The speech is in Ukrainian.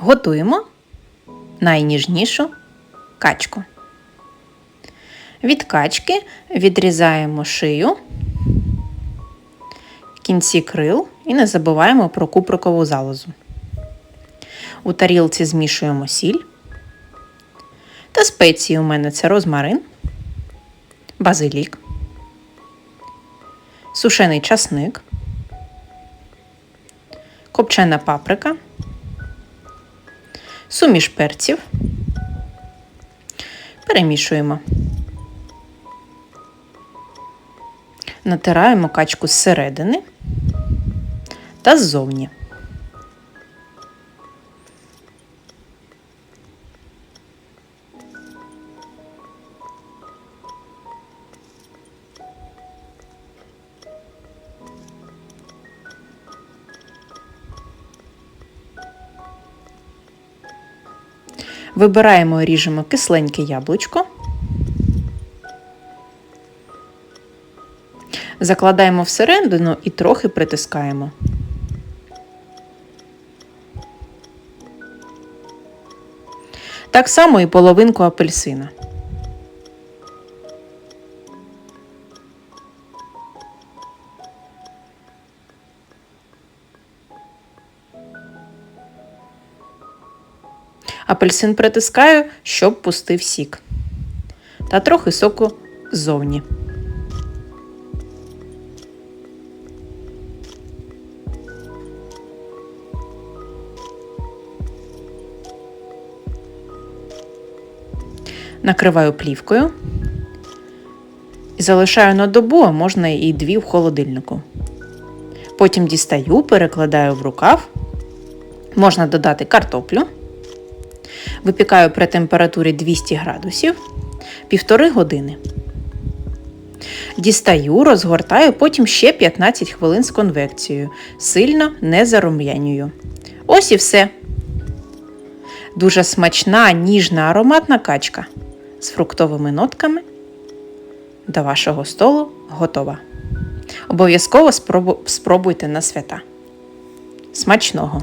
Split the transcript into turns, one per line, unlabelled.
Готуємо найніжнішу качку. Від качки відрізаємо шию, кінці крил і не забуваємо про куприкову залозу. У тарілці змішуємо сіль та спеції у мене це розмарин, базилік, сушений часник, копчена паприка, суміш перців. Перемішуємо. Натираємо качку зсередини та ззовні. Вибираємо і ріжемо кисленьке яблучко. Закладаємо всередину і трохи притискаємо. Так само і половинку апельсина. Апельсин притискаю, щоб пустив сік. Та трохи соку ззовні. Накриваю плівкою і залишаю на добу, а можна і дві в холодильнику. Потім дістаю, перекладаю в рукав. Можна додати картоплю. Випікаю при температурі 200 градусів півтори години. Дістаю, розгортаю, потім ще 15 хвилин з конвекцією. Сильно не зарум'янюю. Ось і все. Дуже смачна, ніжна, ароматна качка з фруктовими нотками до вашого столу готова. Обов'язково спробуйте на свята. Смачного!